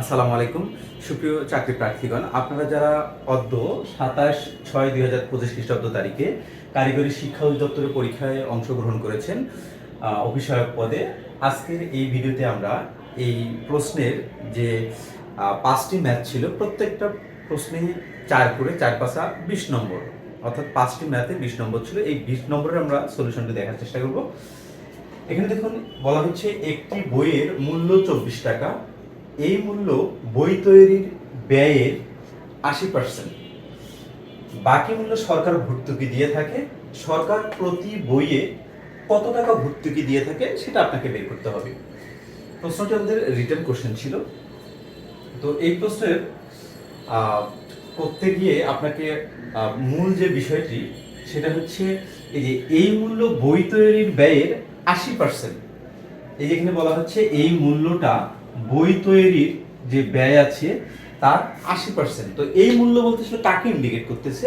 আসসালামু আলাইকুম। সুপ্রিয় চাকরি প্রার্থীগণ, আপনারা যারা অদ্য সাতাশ ছয় দুই হাজার পঁচিশ খ্রিস্টাব্দ তারিখে কারিগরি শিক্ষা অধিদপ্তরের পরীক্ষায় অংশগ্রহণ করেছেন অভিষয়ক পদে, আজকের এই ভিডিওতে আমরা এই প্রশ্নের যে পাঁচটি ম্যাথ ছিল, প্রত্যেকটা প্রশ্নে চার করে চার পাশা বিশ নম্বর, অর্থাৎ পাঁচটি ম্যাথে বিশ নম্বর ছিল। এই বিশ নম্বরের আমরা সলিউশনটি দেখার চেষ্টা করব। এখানে দেখুন, বলা হচ্ছে একটি বইয়ের মূল্য চব্বিশ টাকা এই মূল্য বই তৈরির ব্যয়ের আশি পার্সেন্ট বাকি মূল্য সরকার ভর্তুকি দিয়ে থাকে। সরকার প্রতি বইয়ে কত টাকা ভর্তুকি দিয়ে থাকে সেটা আপনাকে বের করতে হবে। প্রশ্নটি আমাদের রিটার্ন কোশ্চেন ছিল। তো এই প্রশ্নের করতে গিয়ে আপনাকে মূল যে বিষয়টি, সেটা হচ্ছে এই যে এই মূল্য বই তৈরির ব্যয়ের আশি পার্সেন্ট এই যেখানে বলা হচ্ছে এই মূল্যটা বই তৈরির যে ব্যয় আছে, তার আশি পার্সেন্ট তো এই মূল্য বলতে সে কাকে ইন্ডিকেট করতেছে,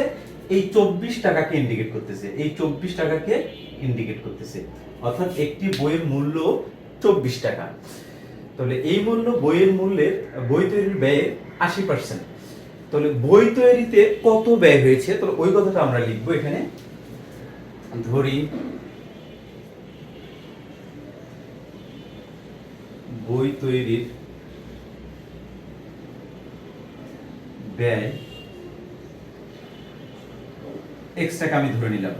এই চব্বিশ টাকাকে ইন্ডিকেট করতেছে। এই চব্বিশ টাকাকে ইন্ডিকেট করতেছে। অর্থাৎ একটি বইয়ের মূল্য চব্বিশ টাকা। তাহলে এই মূল্য বইয়ের মূল্যের, বই তৈরির ব্যয়ের আশি পার্সেন্ট তাহলে বই তৈরিতে কত ব্যয় হয়েছে? তাহলে ওই কথাটা আমরা লিখব এখানে। ধরি বই তৈরির ব্যয় এক্স আমি ধরে নিলাম।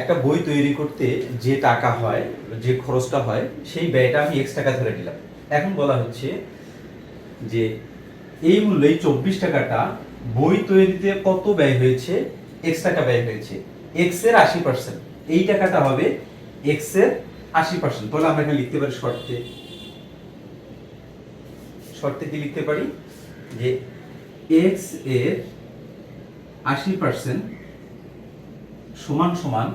একটা বই তৈরি করতে যে টাকা হয়, যে খরচটা হয়, সেই ব্যয়টা আমি এক্স টাকা ধরে নিলাম। এখন বলা হচ্ছে যে এই মূল্য চব্বিশ টাকাটা বই তৈরিতে কত ব্যয় হয়েছে এক্স টাকা ব্যয় হয়েছে? এক্সের আশি পার্সেন্ট এই টাকাটা হবে এক্সের আশি পার্সেন্ট। তাহলে আমরা এখানে লিখতে পারি শর্তে। শর্তে কি লিখতে পারি? যে এক্সের আশি পার্সেন্ট সমান সমান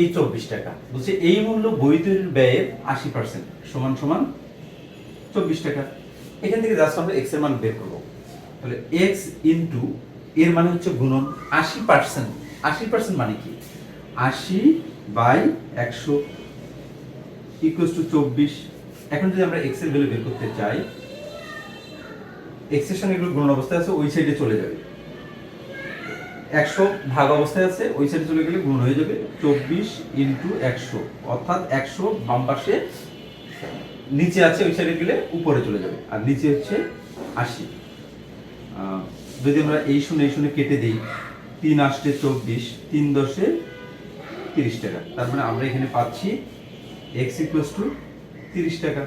এই চব্বিশ টাকা। বলছে এই মূল্য তৈরির ব্যয়ের আশি পার্সেন্ট সমান সমান চব্বিশ টাকা। এখান থেকে জাস্ট আমরা এক্সের মান বের করব। তাহলে এক্স ইন্টু এর মানে হচ্ছে গুণন। আশি পার্সেন্ট। আশি পার্সেন্ট মানে কি? আশি বাই একশো ইকুয়ালস টু চব্বিশ। এখন যদি আমরা এক্সের ভ্যালু বের করতে চাই এক্সের সঙ্গে এগুলো গুণন অবস্থায় আছে, ওই সাইডে চলে যাবে। একশো ভাগ অবস্থায় আছে, ওই সাইডে চলে গেলে গুণ হয়ে যাবে চব্বিশ ইন্টু একশো। অর্থাৎ একশো বাম পাশে নিচে আছে, ওই সাইডে গেলে উপরে চলে যাবে। আর নিচে হচ্ছে আশি। যদি আমরা এই শুনে এই শুনে কেটে দিই, তিন আষ্টে চব্বিশ, তিন দশে তিরিশ টাকা। তার মানে আমরা এখানে পাচ্ছি এক্স ইকুয়ালস টু তিরিশ টাকা।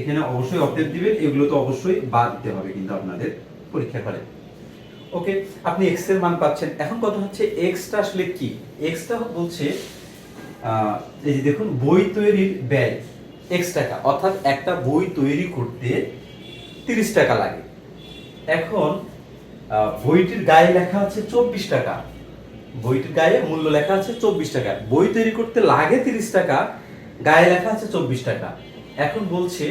এখানে অবশ্যই অপডেট দিবেন, এগুলো তো অবশ্যই বাদ দিতে হবে কিন্তু আপনাদের পরীক্ষার ফলে ওকে, আপনি এক্সের মান পাচ্ছেন। এখন কথা হচ্ছে এক্সটা আসলে কি? এক্সটা বলছে এই যে দেখুন, বই তৈরির ব্যয় এক্স টাকা, অর্থাৎ একটা বই তৈরি করতে তিরিশ টাকা লাগে। এখন বইটির গায়ে লেখা আছে চব্বিশ টাকা। বইটির গায়ে মূল্য লেখা আছে চব্বিশ টাকা। বই তৈরি করতে লাগে তিরিশ টাকা গায়ে লেখা আছে চব্বিশ টাকা। এখন বলছে,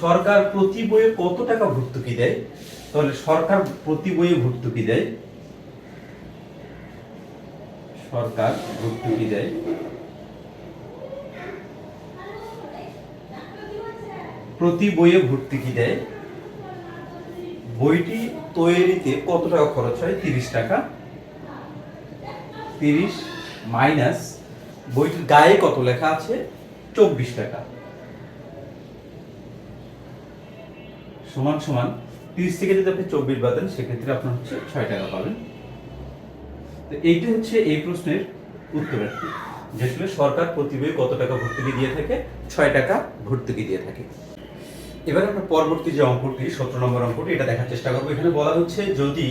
সরকার প্রতি বইয়ে কত টাকা ভর্তুকি দেয়? তাহলে সরকার প্রতি বইয়ে ভর্তুকি দেয়? সরকার ভর্তুকি দেয়? প্রতি বইয়ে ভর্তুকি দেয়? বইটি তৈরিতে কত টাকা খরচ হয়? তিরিশ টাকা। তিরিশ মাইনাস বইটির গায়ে কত লেখা আছে? চব্বিশ টাকা। সমান সমান তিরিশ থেকে যদি আপনি চব্বিশ বাদ দেন সেক্ষেত্রে আপনার হচ্ছে ছয় টাকা পাবেন। তো এইটা হচ্ছে এই প্রশ্নের উত্তরার্থী যে আসলে সরকার প্রতি বইয়ে কত টাকা ভর্তুকি দিয়ে থাকে, ছয় টাকা ভর্তুকি দিয়ে থাকে। এবার আমরা পরবর্তী যে অঙ্কটি, সতেরো নম্বর অঙ্কটি, এটা দেখার চেষ্টা করব। এখানে বলা হচ্ছে যদি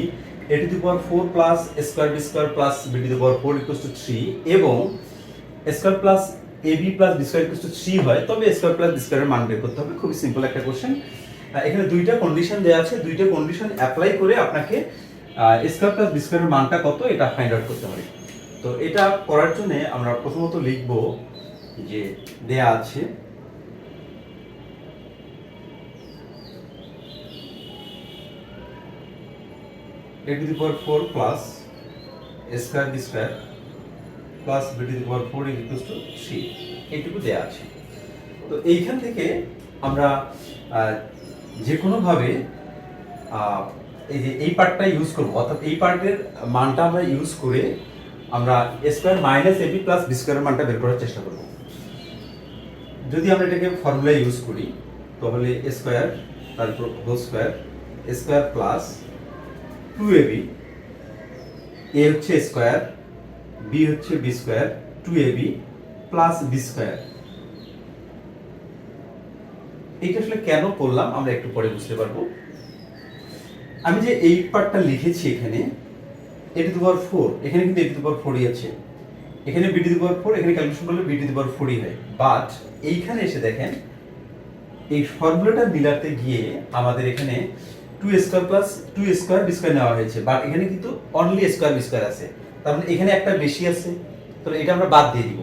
a to power four plus square b square plus b to power four equal to three এবং square plus a b plus b square equal three হয়, তবে স্কোয়ার প্লাস বি মান বের করতে হবে। খুবই সিম্পল একটা কোশ্চেন এখানে দুইটা কন্ডিশন দেওয়া আছে। দুইটা কন্ডিশন অ্যাপ্লাই করে আপনাকে স্কোয়ার প্লাস বি মানটা কত, এটা ফাইন্ড আউট করতে হবে। তো এটা করার জন্য আমরা প্রথমত লিখব যে দেয়া আছে, a to the power 4 plus a square b plus b to the power 4 is equals to 3 এইটুকু দেওয়া আছে। তো এইখান থেকে আমরা যে কোনোভাবে এই যে এই পার্টটা ইউজ করব, অর্থাৎ এই পার্টের মানটা আমরা ইউজ করে আমরা square minus AB plus b স্কোয়ারের মানটা বের করার চেষ্টা করব। যদি আমরা এটাকে ফর্মুলা ইউজ করি, তাহলে স্কোয়ার তারপর whole square square plus two AB a হচ্ছে স্কোয়ার বি হচ্ছে b square two AB plus b square এইটা আসলে কেন করলাম আমরা একটু পরে বুঝতে পারব। আমি যে এই পার্টটা লিখেছি এখানে এটি টু পাওয়ার ফোর এখানে কিন্তু এটি টু পাওয়ার ফোরই আছে। এখানে বিটি টু পাওয়ার ফোর এখানে ক্যালকুলেশন করলে বিটি টু পাওয়ার ফোরই হয়। বাট এইখানে এসে দেখেন, এই ফর্মুলাটা মিলাতে গিয়ে আমাদের এখানে two square plus two square b square নেওয়া হয়েছে। বাট এখানে কিন্তু অনলি স্কোয়ার বি স্কোয়ার আছে। তার মানে এখানে একটা বেশি আছে, তাহলে এটা আমরা বাদ দিয়ে দিব।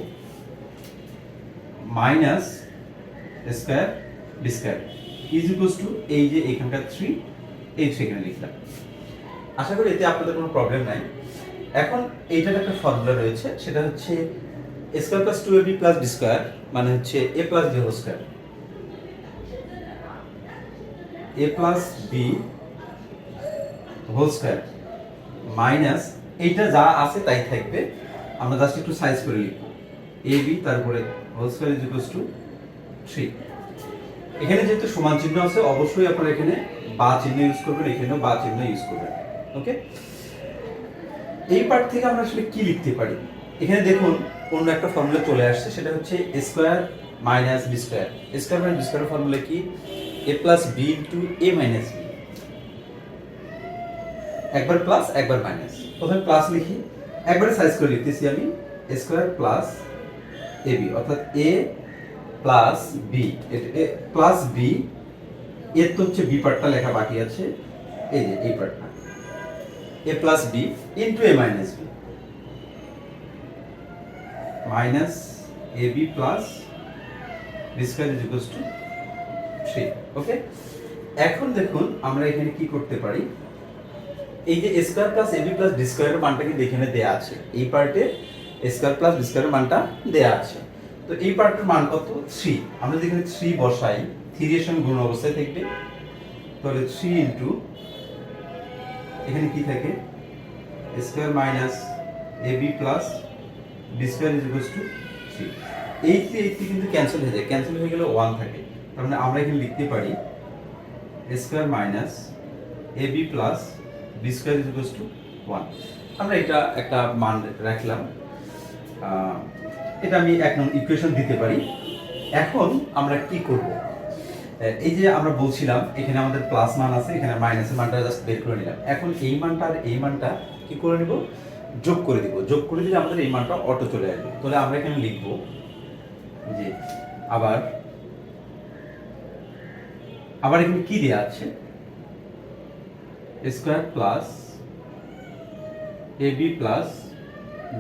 Minus square b square is equals to এই যে এখানকার থ্রি, এই থ্রি এখানে লিখলাম। আশা করি এতে আপনাদের কোনো প্রবলেম নাই। এখন এইটার একটা ফর্মুলা রয়েছে, সেটা হচ্ছে square plus two a b plus b square মানে হচ্ছে a plus b whole square a plus b whole square minus এইটা যা আছে তাই থাকবে। আমরা জাস্ট একটু সাইজ করে লিখব। এ বি তারপরে whole square is equals to three এখানে যেহেতু সমান চিহ্ন আছে, অবশ্যই আপনারা এখানে বা চিহ্ন ইউজ করবেন, এখানেও বা চিহ্ন ইউজ করবেন। ওকে এই পার্ট থেকে আমরা আসলে কি লিখতে পারি? এখানে দেখুন, অন্য একটা ফর্মুলা চলে আসছে, সেটা হচ্ছে square minus b square square minus b square formula কি? A plus b into a minus b একবার প্লাস একবার মাইনাস প্রথমে প্লাস লিখি। একবারে সাইজ করে লিখতেছি আমি। স্কোয়ার প্লাস এ বি অর্থাৎ a plus b plus b এর তো হচ্ছে বি পার্টটা লেখা বাকি আছে। এই যে এই পার্টটা a plus b into a minus b minus a b plus b square is equals to three okay এখন দেখুন আমরা এখানে কি করতে পারি? এই যে square plus AB plus b স্কোয়ারের মানটা কিন্তু এখানে দেয়া আছে। এই পার্টে স্কোয়ার প্লাস বি স্কোয়ারের মানটা দেয়া আছে। তো এই পার্টের মান কত? থ্রি আমরা যদি এখানে থ্রি বসাই থ্রি এর সঙ্গে গুণ অবস্থায় থাকবে। তাহলে থ্রি ইন্টু এখানে কি থাকে? Square minus a b plus b square is equals to three এই থ্রি এই থ্রি কিন্তু ক্যান্সেল হয়ে যায়। ক্যান্সেল হয়ে গেলে ওয়ান থাকে। তার মানে আমরা এখানে লিখতে পারি square minus a b plus b square is to one আমরা এটা একটা মান রাখলাম। এটা আমি এক নং ইকুয়েশন দিতে পারি। এখন আমরা কি করব? এই যে আমরা বলছিলাম, এখানে আমাদের প্লাস মান আছে, এখানে মাইনাসের মানটা জাস্ট বের করে নিলাম। এখন এই মানটা আর এই মানটা কি করে নিব? যোগ করে দিব। যোগ করে দিলে আমাদের এই মানটা অটো চলে আসবে। তাহলে আমরা এখানে লিখব যে আবার আবার এখানে কি দেওয়া আছে? Square plus a b plus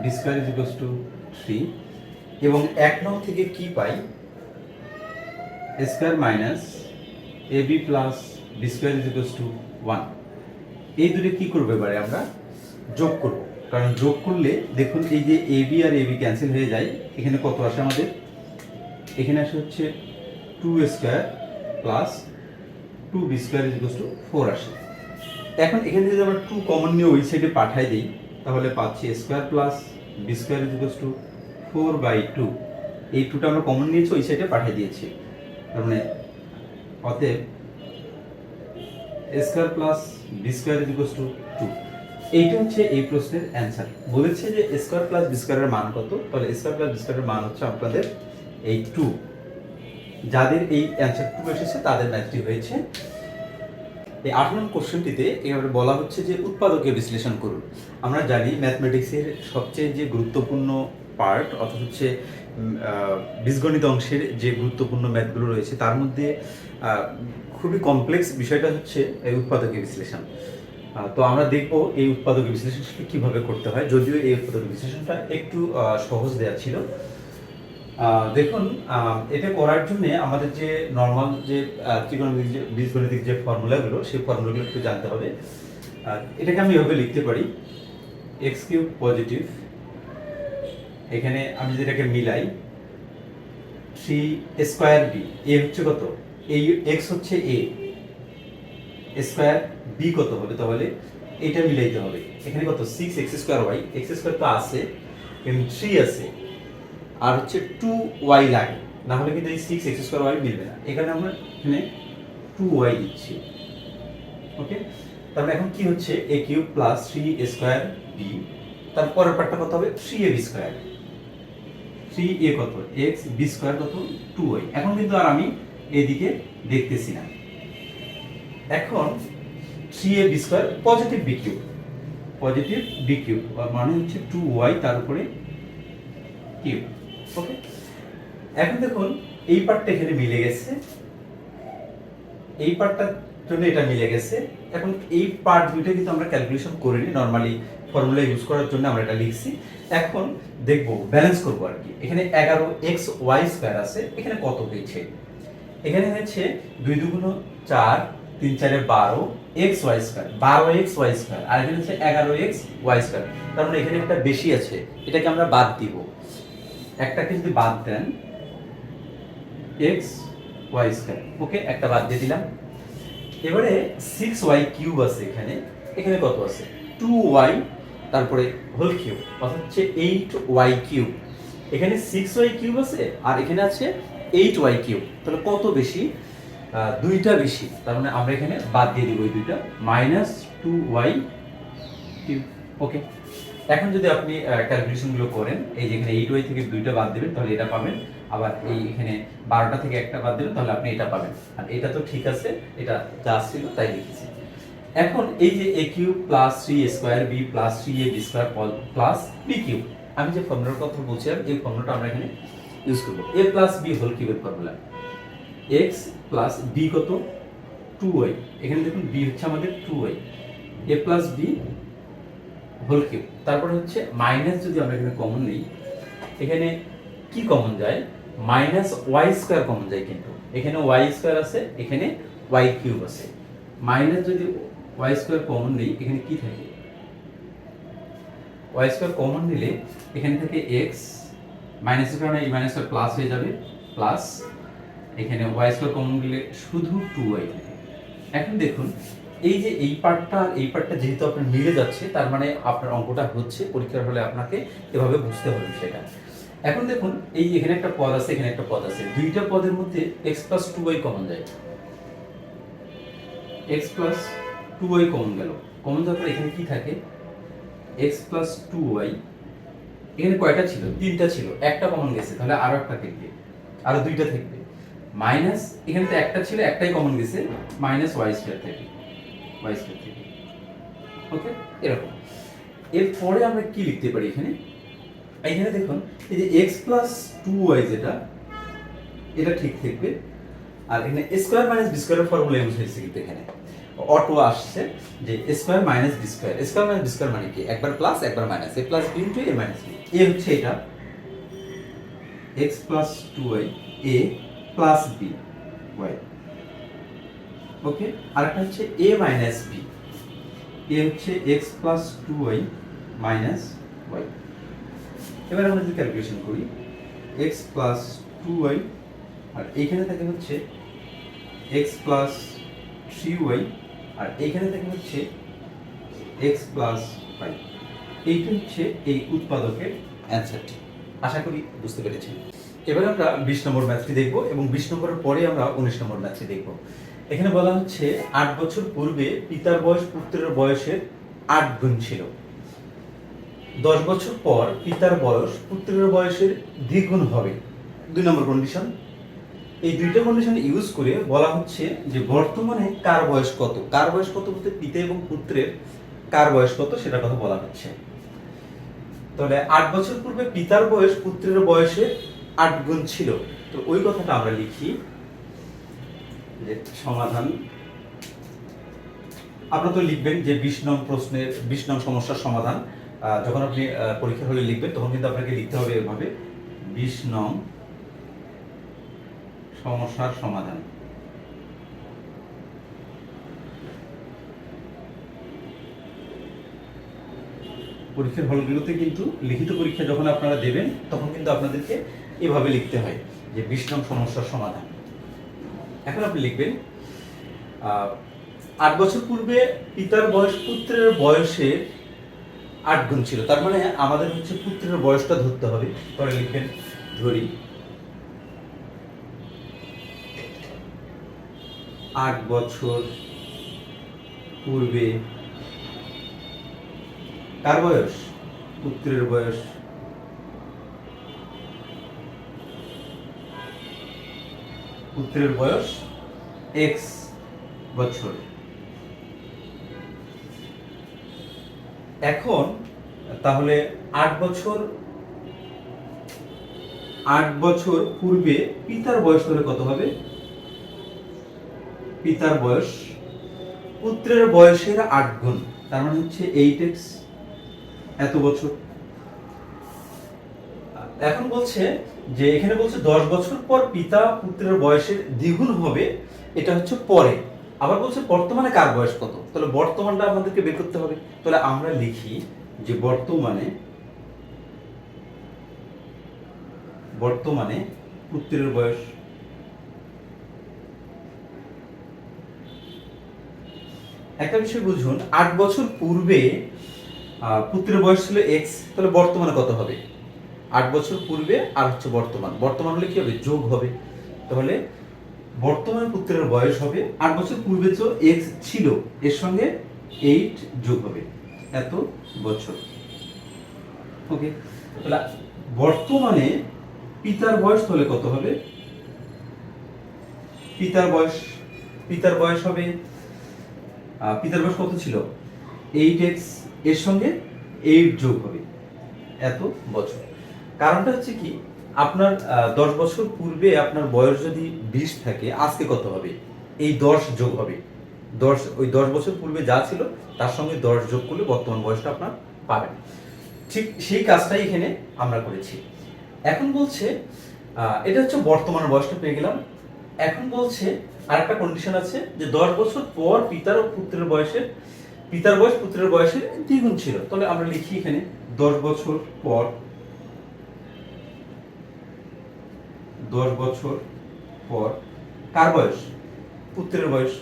b square is equals to three এবং এক নং থেকে কি পাই? Square minus a b plus b square is equals to one এই দুটো কি করব এবারে আমরা? যোগ করব। কারণ যোগ করলে দেখুন এই যে এ বি আর এ বি ক্যান্সেল হয়ে যায়, এখানে কত আসে আমাদের? এখানে আসে হচ্ছে two square plus two b square is equals to four আসে। এখন এখানে যদি আমরা টু কমন নিয়ে ওই সাইডে পাঠাই দিই, তাহলে পাচ্ছি square plus b square is to four by two এই টুটা আমরা কমন নিয়েছি ওই সাইডে পাঠিয়ে দিয়েছি। তার মানে অতএব square plus b square is to two এইটা হচ্ছে এই প্রশ্নের অ্যান্সার বলেছে যে স্কোয়ার প্লাস বি স্কোয়ারের মান কত? তাহলে স্কোয়ার প্লাস বি স্কোয়ারের মান হচ্ছে আপনাদের এই টু যাদের এই অ্যান্সার টু এসেছে, তাদের ম্যাচটি হয়েছে এই আট নম্বর কোশ্চেনটিতে এভাবে বলা হচ্ছে যে উৎপাদকের বিশ্লেষণ করুন। আমরা জানি ম্যাথমেটিক্সের সবচেয়ে যে গুরুত্বপূর্ণ পার্ট অর্থাৎ হচ্ছে বীজগণিত অংশের যে গুরুত্বপূর্ণ ম্যাথগুলো রয়েছে, তার মধ্যে খুবই কমপ্লেক্স বিষয়টা হচ্ছে এই উৎপাদকের বিশ্লেষণ। তো আমরা দেখব এই উৎপাদকের বিশ্লেষণটা কীভাবে করতে হয়। যদিও এই উৎপাদকের বিশ্লেষণটা একটু সহজ দেওয়া ছিল। দেখুন এটা করার জন্য আমাদের যে নর্মাল যে ত্রিকোণমিতিক যে, বীজগণিতিক যে ফর্মুলাগুলো, সেই ফর্মুলাগুলো একটু জানতে হবে। এটাকে আমি এভাবে লিখতে পারি। এক্স কিউব পজিটিভ, এখানে আমি যেটাকে মিলাই থ্রি স্কোয়ার বি এ হচ্ছে কত? এই এক্স হচ্ছে এ স্কোয়ার বি কত হবে? তাহলে এটা মিলাইতে হবে। এখানে কত? Six x square y x square তো আছে কিন্তু থ্রি আছে। আর হচ্ছে টু ওয়াই লাগে। না হলে কিন্তু এই সিক্স এক্স স্কোয়ার ওয়াই মিলবে না। এখানে আমরা এখানে টু ওয়াই দিচ্ছি। ওকে তারপরে এখন কি হচ্ছে? A cube plus three A square B তারপরের পার্টটা কত হবে? Three A B square three A কত? এক্স বি স্কোয়ার কত? টু ওয়াই এখন কিন্তু আর আমি এদিকে দেখতেছি না। এখন three A B square positive B cube positive B cube মানে হচ্ছে টু ওয়াই তার উপরে কিউব ওকে এখন দেখুন, এই পার্টটা এখানে মিলে গেছে। এই পার্টটার জন্য এটা মিলে গেছে। এখন এই পার্ট দুইটা কিন্তু আমরা ক্যালকুলেশন করিনি। নর্মালি ফর্মুলা ইউজ করার জন্য আমরা এটা লিখছি। এখন দেখব ব্যালেন্স করব আর কি। এখানে এগারো এক্স ওয়াই স্কোয়ার আছে। এখানে কত হয়েছে এখানে হচ্ছে দুই দুগুণ চার, তিন চারে বারো এক্স ওয়াই স্কোয়ার বারো এক্স ওয়াই স্কোয়ার আর এখানে হচ্ছে এগারো এক্স ওয়াই স্কোয়ার তার মানে এখানে একটা বেশি আছে। এটাকে আমরা বাদ দিব। একটাকে যদি বাদ দেন এক্স ওয়াই স্কোয়ার ওকে একটা বাদ দিয়ে দিলাম। এবারে সিক্স ওয়াই কিউব আছে এখানে। এখানে কত আছে? টু ওয়াই তারপরে হোল কিউব অর্থাৎ হচ্ছে এইট ওয়াই কিউব এখানে সিক্স ওয়াই কিউব আছে, আর এখানে আছে এইট ওয়াই কিউব তাহলে কত বেশি? দুইটা বেশি। তার মানে আমরা এখানে বাদ দিয়ে দিব এই দুইটা। Minus two Y cube okay এখন যদি আপনি ক্যালকুলেশনগুলো করেন, এই যে এখানে এইট ওয়াই থেকে দুইটা বাদ দেবেন, তাহলে এটা পাবেন। আবার এই এখানে বারোটা থেকে একটা বাদ দেবেন, তাহলে আপনি এটা পাবেন। আর এটা তো ঠিক আছে, এটা যা ছিল, তাই লিখেছি। এখন এই যে A cube plus three square B plus three A B square plus B cube আমি যে ফর্মুলার কথা বলছিলাম, এই ফর্মুলাটা আমরা এখানে ইউজ করব। এ প্লাস বি হোল কিউবের ফর্মুলা এক্স প্লাস বি কত? টু ওয়াই এখানে দেখুন বি হচ্ছে আমাদের two Y A plus B whole cube তারপরে হচ্ছে মাইনাস যদি আমরা এখানে কমন নিই, এখানে কি কমন যায়? মাইনাস ওয়াই স্কোয়ার কমন যায় কিন্তু। এখানে ওয়াই স্কোয়ার আছে, এখানে ওয়াই কিউব আছে। মাইনাস যদি ওয়াই স্কোয়ার কমন নিই, এখানে কি থাকে? ওয়াই স্কোয়ার কমন নিলে এখানে থেকে এক্স মাইনাসের কারণে এই মাইনাসটা প্লাস হয়ে যাবে প্লাস এখানে ওয়াই স্কোয়ার কমন নিলে শুধু টু ওয়াই থাকে। এখন দেখুন এই যে এই পার্টটা এই পার্টটা যেহেতু আপনার মিলে যাচ্ছে, তার মানে আপনার অঙ্কটা হচ্ছে, পরীক্ষার হলে আপনাকে এভাবে বুঝতে হবে সেটা এখন দেখুন, এই এখানে একটা পদ আছে, এখানে একটা পদ আছে। দুইটা পদের মধ্যে X plus two Y common যায়। X plus two Y common গেল। কমন যাওয়ার পর এখানে কি থাকে? এক্স প্লাস টু ওয়াই এখানে কয়টা ছিল? তিনটা ছিল। একটা কমন গেছে, তাহলে আরও একটা থাকবে। আরও দুইটা থাকবে। মাইনাস এখানে তো একটা ছিল, একটাই কমন গেছে। মাইনাস ওয়াই স্কোয়ার থাকে ওয়াই স্কোয়ার ওকে এরকম। এরপরে আমরা কি লিখতে পারি এখানে? এখানে দেখুন, এই যে এক্স প্লাস টু ওয়াই যেটা, এটা ঠিক থাকবে। আর এখানে স্কোয়ার মাইনাস বি স্কোয়ারের ফর্মুলা ইউজ হয়েছে কিন্তু এখানে। অটো আসছে যে square minus B square square minus B square মানে কি? একবার প্লাস একবার minus A plus B into A minus B A হচ্ছে এটা। X plus two Y A plus B Y okay আর একটা হচ্ছে এ মাইনাস বি এ হচ্ছে X plus two Y minus Y এবার আমরা যদি ক্যালকুলেশন করি এক্স প্লাস টু ওয়াই আর এইখানে থাকে হচ্ছে এক্স প্লাস থ্রি ওয়াই আর এইখানে থাকে হচ্ছে এক্স প্লাস ফাইভ এইটা হচ্ছে এই উৎপাদকের অ্যান্সারটি আশা করি বুঝতে পেরেছেন। এবার আমরা বিশ নম্বর ম্যাথটি দেখব এবং বিশ নম্বরের পরে আমরা উনিশ নম্বর ম্যাথটি দেখব। এখানে বলা হচ্ছে আট বছর পূর্বে পিতার বয়স পুত্রের বয়সের আট গুণ ছিল। দশ বছর পর পিতার বয়স পুত্রের বয়সের দ্বিগুণ হবে। দুই নম্বর কন্ডিশন এই দুইটা কন্ডিশন ইউজ করে বলা হচ্ছে যে বর্তমানে কার বয়স কত? কার বয়স কত বলতে পিতা এবং পুত্রের কার বয়স কত সেটা কথা বলা হচ্ছে। তাহলে আট বছর পূর্বে পিতার বয়স পুত্রের বয়সে আট গুণ ছিল। তো ওই কথাটা আমরা লিখি। যে সমাধান। আপনারা তো লিখবেন যে বিশ নং প্রশ্নের, বিশ নং সমস্যার সমাধান। যখন আপনি পরীক্ষার হলে লিখবেন, তখন কিন্তু আপনাকে লিখতে হবে এভাবে, বিশ নং সমস্যার সমাধান। পরীক্ষার হলগুলোতে কিন্তু লিখিত পরীক্ষা যখন আপনারা দেবেন, তখন কিন্তু আপনাদেরকে এভাবে লিখতে হয় যে বিশ নং সমস্যার সমাধান। এখন আপনি লিখবেন আট বছর পূর্বে পিতার বয়স পুত্রের বয়সের আট গুণ ছিল। তার মানে আমাদের হচ্ছে পুত্রের বয়সটা ধরতে হবে। পরে লিখবেন, ধরি, আট বছর পূর্বে কার বয়স, পুত্রের বয়স পুত্রের বয়স এক্স বছর। এখন তাহলে আট বছর আট বছর পূর্বে পিতার বয়স তাহলে কত হবে? পিতার বয়স, পুত্রের বয়সের আট গুণ, তার মানে হচ্ছে এইট এক্স এত বছর। এখন বলছে যে এখানে বলছে দশ বছর পর পিতা পুত্রের বয়সের দ্বিগুণ হবে, এটা হচ্ছে পরে। আবার বলছে বর্তমানে কার বয়স কত? তাহলে বর্তমানটা আমাদেরকে বের করতে হবে। তাহলে আমরা লিখি যে বর্তমানে বর্তমানে পুত্রের বয়স একটা বিষয় বুঝুন, আট বছর পূর্বে পুত্রের বয়স ছিল এক্স তাহলে বর্তমানে কত হবে? আট বছর পূর্বে আর হচ্ছে বর্তমান। বর্তমান হলে কি হবে? যোগ হবে। তাহলে বর্তমান পুত্রের বয়স হবে আট বছর পূর্বে তো এক্স ছিল। এর সঙ্গে এইট যোগ হবে। এত বছর। ওকে তাহলে বর্তমানে পিতার বয়স তাহলে কত হবে? পিতার বয়স পিতার বয়স হবে পিতার বয়স কত ছিল? এইট এক্সের সঙ্গে এইট যোগ হবে। এত বছর। কারণটা হচ্ছে কি, আপনার দশ বছর পূর্বে আপনার বয়স যদি বিশ থাকে, আজকে কত হবে? এই দশ যোগ হবে। দশ, ওই দশ বছর পূর্বে যা ছিল, তার সঙ্গে দশ যোগ করলে বর্তমান বয়সটা আপনার পাবেন। ঠিক সেই কাজটাই এখানে আমরা করেছি। এখন বলছে এটা হচ্ছে বর্তমান বয়সটা পেয়ে গেলাম। এখন বলছে আর একটা কন্ডিশন আছে যে দশ বছর পর পিতার ও পুত্রের বয়সের পিতার বয়স পুত্রের বয়সের দ্বিগুণ ছিল। তাহলে আমরা লিখি এখানে, দশ বছর পর দশ বছর পর, কার বয়স? পুত্রের বয়স?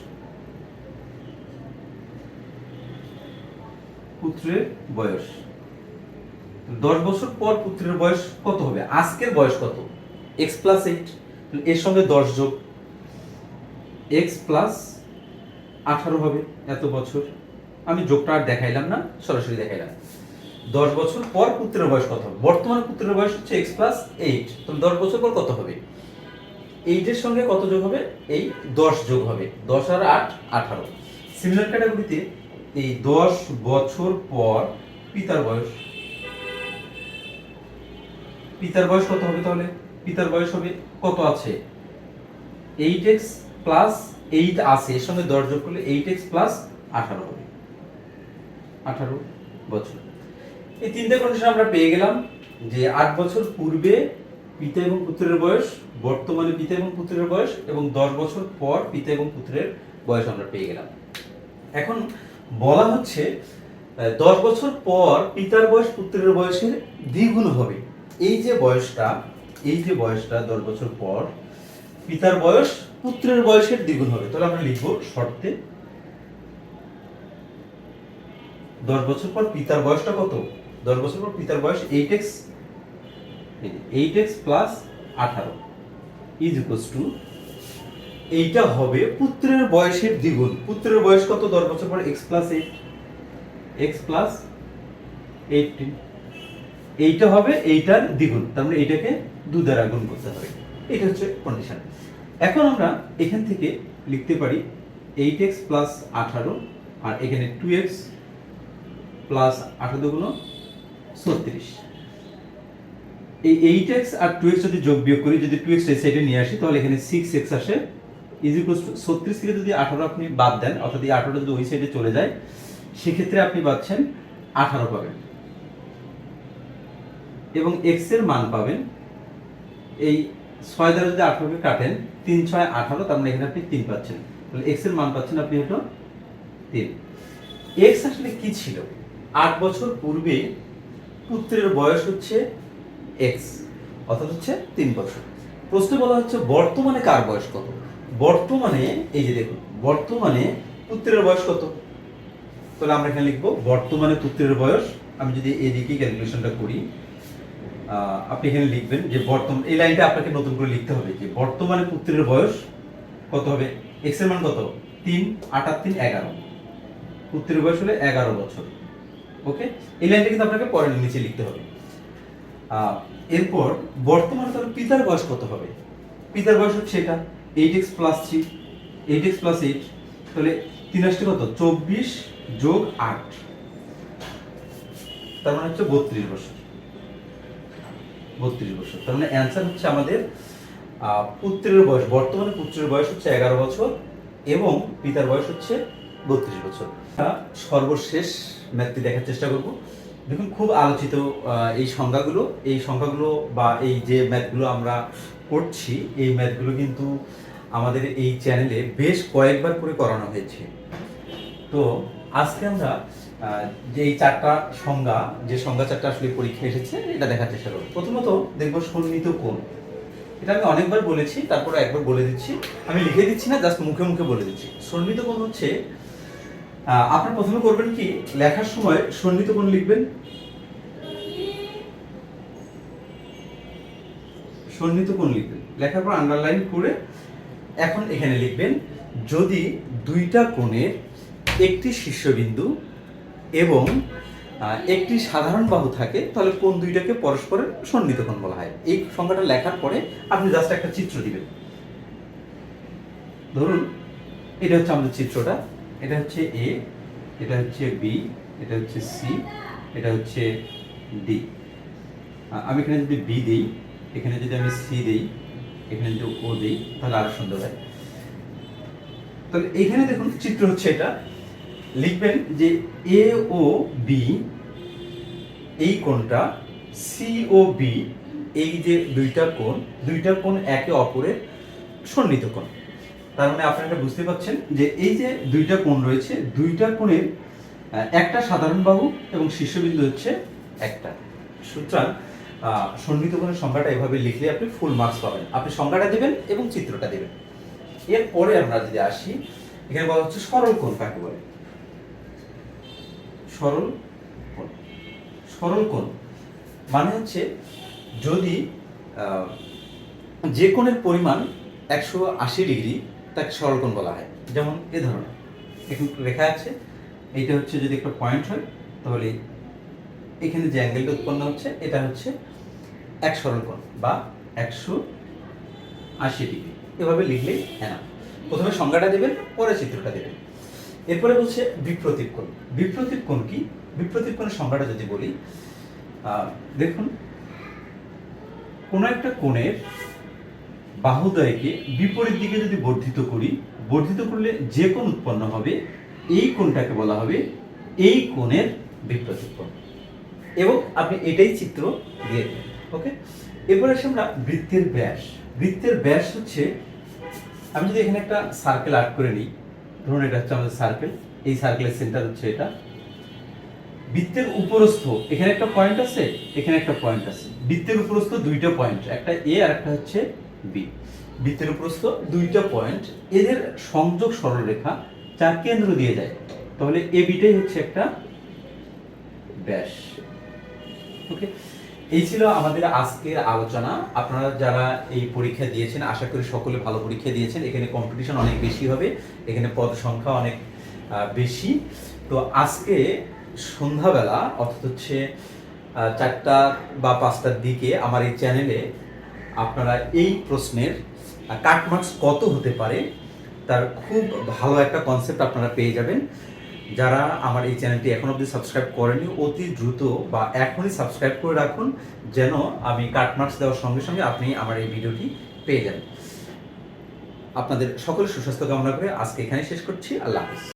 পুত্রের বয়স। দশ বছর পর পুত্রের বয়স কত হবে? আজকের বয়স কত? এক্স প্লাস এইট এর সঙ্গে দশ যোগ। এক্স প্লাস আঠারো হবে এত বছর। আমি যোগটা আর দেখাইলাম না, সরাসরি দেখাইলাম। দশ বছর পর পুত্রের বয়স কত হবে? বর্তমানে পুত্রের বয়স হচ্ছে এক্স প্লাস এইট তাহলে দশ বছর পর কত হবে? এইটের সঙ্গে কত যোগ হবে? এই দশ যোগ হবে। দশ আর আট, আঠারো। সিমিলার ক্যাটাগরিতে এই দশ বছর পর পিতার বয়স পিতার বয়স কত হবে তাহলে? পিতার বয়স হবে কত আছে? এইট এক্স প্লাস এইট আছে। এর সঙ্গে দশ যোগ করলে এইট এক্স প্লাস আঠারো হবে। আঠারো বছর। এই তিনটে কন্ডিশন আমরা পেয়ে গেলাম যে আট বছর পূর্বে পিতা এবং পুত্রের বয়স, বর্তমানে পিতা এবং পুত্রের বয়স এবং দশ বছর পর পিতা এবং পুত্রের বয়স আমরা পেয়ে গেলাম। এখন বলা হচ্ছে দশ বছর পর পিতার বয়স, পুত্রের বয়সের দ্বিগুণ হবে। এই যে বয়সটা, এই যে বয়সটা দশ বছর পর পিতার বয়স, পুত্রের বয়সের দ্বিগুণ হবে। তাহলে আমরা লিখব শর্তে, দশ বছর পর পিতার বয়সটা কত? দশ বছর পর পিতার বয়স eight X eight X plus আঠারো। ইজ ইকুয়ালস টু এইটা হবে পুত্রের বয়সের দ্বিগুণ। পুত্রের বয়স কত? দশ বছর পর X plus eight X plus eighteen এইটা হবে এইটার দ্বিগুণ। তার মানে এইটাকে দু দ্বারা গুণ করতে হবে। এটা হচ্ছে কন্ডিশন এখন আমরা এখান থেকে লিখতে পারি এইট এক্স প্লাস আঠারো আর এখানে টু এক্স প্লাস আঠারো দুগুণ। ছত্রিশ। এই এইট এক্স আর টু এক্স যদি যোগ বিয়োগ করি, যদি টু এক্স এই সাইডে নিয়ে আসি, তাহলে এখানে সিক্স এক্স আসে। ইজ ইকুয়ালস টু ছত্রিশ থেকে যদি আঠারো আপনি বাদ দেন, অর্থাৎ এই আঠারো যদি ওই সাইডে চলে যায়, সেক্ষেত্রে আপনি পাচ্ছেন আঠারো পাবেন। এবং এক্সের মান পাবেন, এই ছয় দ্বারা যদি আঠারোকে কাটেন, তিন ছয় আঠারো, তার মানে এখানে আপনি তিন পাচ্ছেন। তাহলে এক্সের মান পাচ্ছেন আপনি হলো তিন। এক্স আসলে কি ছিল? আট বছর পূর্বে পুত্রের বয়স হচ্ছে এক্স অর্থাৎ হচ্ছে তিন বছর। প্রশ্নে বলা হচ্ছে, বর্তমানে কার বয়স কত? বর্তমানে, এই যে দেখুন, বর্তমানে পুত্রের বয়স কত? তাহলে আমরা এখানে লিখব, বর্তমানে পুত্রের বয়স, আমি যদি এদিকে ক্যালকুলেশনটা করি আপনি এখানে লিখবেন যে বর্তমান এই লাইনটা আপনাকে নতুন করে লিখতে হবে যে বর্তমানে পুত্রের বয়স কত হবে? এক্সের মান কত? তিন আটার তিন, এগারো। পুত্রের বয়স হলে এগারো বছর। ওকে এই লাইনটা কিন্তু আপনাকে পরের নিচে লিখতে হবে। এরপর বর্তমানে তাহলে পিতার বয়স কত হবে? পিতার বয়স হচ্ছে এটা eight X plus three eight X plus eight তাহলে তিন আসছে কত? চব্বিশ যোগ আট। তার মানে হচ্ছে বত্রিশ বছর। বত্রিশ বছর। তার মানে অ্যান্সার হচ্ছে আমাদের পুত্রের বয়স। বর্তমানে পুত্রের বয়স হচ্ছে এগারো বছর এবং পিতার বয়স হচ্ছে বত্রিশ বছর। সর্বশেষ ম্যাথটি দেখার চেষ্টা করব। দেখুন, খুব আলোচিত এই সংখ্যাগুলো এই সংখ্যাগুলো বা এই যে ম্যাথগুলো আমরা করছি, এই ম্যাথগুলো কিন্তু আমাদের এই চ্যানেলে বেশ কয়েকবার করে করানো হয়েছে। তো আজকে আমরা যে এই চারটা সংজ্ঞা, যে সংজ্ঞা চারটা আসলে পরীক্ষা এসেছে, এটা দেখার চেষ্টা করব। প্রথমত দেখব সন্নিহিত কোণ। এটা আমি অনেকবার বলেছি, তারপরে একবার বলে দিচ্ছি। আমি লিখে দিচ্ছি না, জাস্ট মুখে মুখে বলে দিচ্ছি। সন্নিহিত কোণ হচ্ছে আহ, আপনার প্রথমে করবেন কি? লেখার সময় সন্নিহিত কোণ লিখবেন। সন্নিহিত কোণ লিখবেন। লেখার পর আন্ডারলাইন করে এখন এখানে লিখবেন যদি দুইটা কোণের একটি শীর্ষবিন্দু এবং একটি সাধারণ বাহু থাকে তাহলে কোন দুইটাকে পরস্পরের সন্নিহিত কোণ বলা হয়। এই সংখ্যাটা লেখার পরে আপনি জাস্ট একটা চিত্র দিবেন। ধরুন এটা হচ্ছে আমাদের চিত্রটা। এটা হচ্ছে এ এটা হচ্ছে বি এটা হচ্ছে সি এটা হচ্ছে ডি আমি এখানে যদি বি দিই, এখানে যদি আমি সি দিই, এখানে যদি ও দিই, তাহলে আরও সুন্দর হয়। তাহলে এখানে দেখুন চিত্র হচ্ছে এটা। লিখবেন যে এ ও বি এই কোণটা সি ও বি এই যে দুইটা কোণ দুইটা কোণ একে অপরের সন্নিহিত কোণ। তার মানে আপনারা বুঝতে পারছেন যে এই যে দুইটা কোণ রয়েছে, দুইটা কোণের একটা সাধারণ বাহু এবং শীর্ষবিন্দু হচ্ছে একটা। সুতরাং সন্নিহিত কোণের সংখ্যাটা এভাবে লিখলে আপনি ফুল মার্কস পাবেন। আপনি সংখ্যাটা দেবেন এবং চিত্রটা দেবেন। এরপরে আমরা যদি আসি, এখানে বলা হচ্ছে সরল কোণ কাকে বলে? সরল কোণ। সরল কোণ মানে হচ্ছে যদি যে কোণের পরিমাণ একশো আশি ডিগ্রি তাকে সরল কোণ বলা হয়। যেমন এ ধরনের। এখন লেখা আছে। এইটা হচ্ছে যদি একটা পয়েন্ট হয়, তাহলে এখানে যে অ্যাঙ্গেলটা উৎপন্ন হচ্ছে, এটা হচ্ছে এক সরল কোণ বা একশো আশি ডিগ্রি। এভাবে লিখলেই হ্যাঁ প্রথমে সংজ্ঞাটা দেবেন, পরে চিত্রটা দেবেন। এরপরে বলছে বিপ্রতীপ কোণ। বিপ্রতীপ কোণ কি? বিপ্রতীপ কোণের সংজ্ঞাটা যদি বলি দেখুন, কোনো একটা কোণের বাহুদয়কে বিপরীত দিকে যদি বর্ধিত করি, বর্ধিত করলে যে কোণ উৎপন্ন হবে, এই কোণটাকে বলা হবে এই কোণের বিপ্রতীপ কোণ এবং আপনি এটাই চিত্র দিয়ে দেবেন ওকে? এরপরে আসি আমরা বৃত্তের ব্যাস। বৃত্তের ব্যাস হচ্ছে, আমি যদি এখানে একটা সার্কেল আর্ট করে নিই, ধরুন এটা হচ্ছে আমাদের সার্কেল এই সার্কেলের সেন্টার হচ্ছে এটা। বৃত্তের উপরস্থ, এখানে একটা পয়েন্ট আছে, এখানে একটা পয়েন্ট আছে। বৃত্তের উপরস্থ দুইটা পয়েন্ট একটা এ আর একটা হচ্ছে বি বৃত্তের উপরস্থ দুইটা পয়েন্ট এদের সংযোগ সরলরেখা যার কেন্দ্র দিয়ে যায়। তাহলে এ বিটাই হচ্ছে একটা ব্যাস। ওকে এই ছিল আমাদের আজকের আলোচনা। আপনারা যারা এই পরীক্ষা দিয়েছেন, আশা করি সকলে ভালো পরীক্ষা দিয়েছেন। এখানে কম্পিটিশন অনেক বেশি হবে। এখানে পদ সংখ্যা অনেক বেশি। তো আজকে সন্ধ্যাবেলা, অর্থাৎ হচ্ছে চারটা বা পাঁচটার দিকে আমার এই চ্যানেলে আপনারা এই প্রশ্নের কাট মার্কস কত হতে পারে, তার খুব ভালো একটা কনসেপ্ট আপনারা পেয়ে যাবেন। যারা আমার এই চ্যানেলটি এখন অবধি সাবস্ক্রাইব করেনি, অতি দ্রুত বা এখনই সাবস্ক্রাইব করে রাখুন, যেন আমি কাট মার্কস দেওয়ার সঙ্গে সঙ্গে আপনি আমার এই ভিডিওটি পেয়ে যাবেন আপনাদের সকলের সুস্বাস্থ্য কামনা করে আজকে এখানে শেষ করছি। আল্লাহ হাফিজ।